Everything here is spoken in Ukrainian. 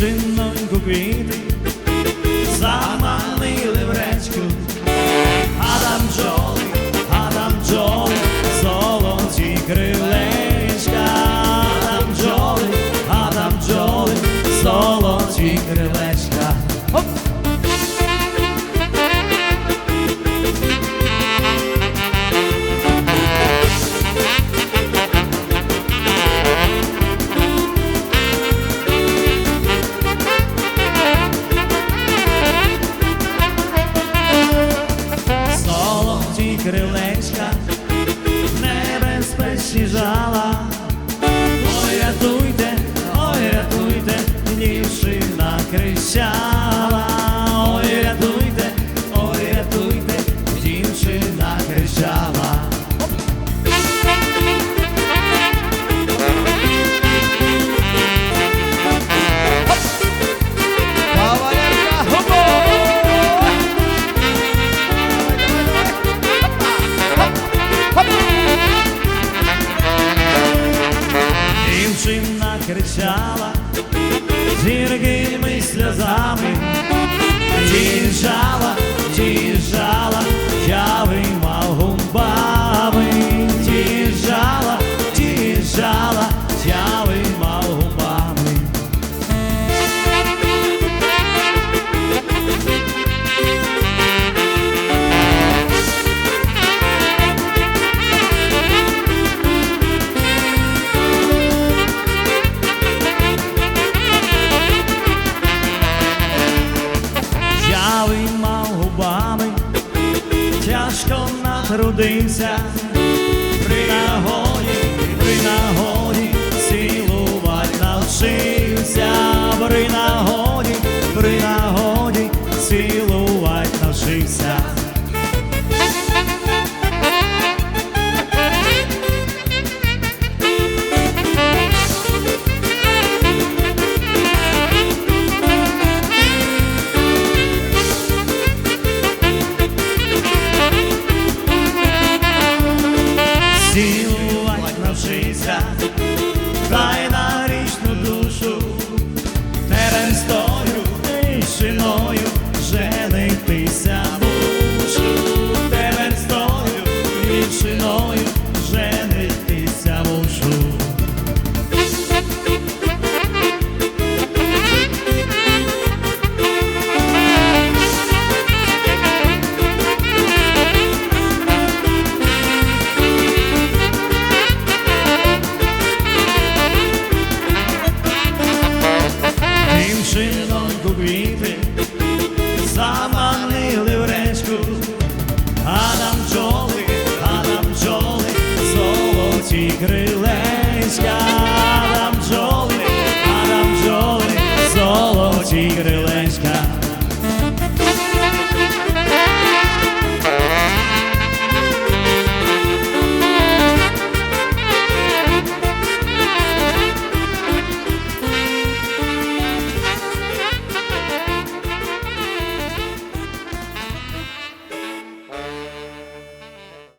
дівчиноньку квіти, заманили в речку, а там джоли, а там бджоли, золоті крилечка, а там джоли, а там бджоли, золоті крилечка. Золоті Дівчина кричала гіркими сльозами, тяжко натрудився, при нагоді, при нагоді, цілувать навчився, світі крилеська.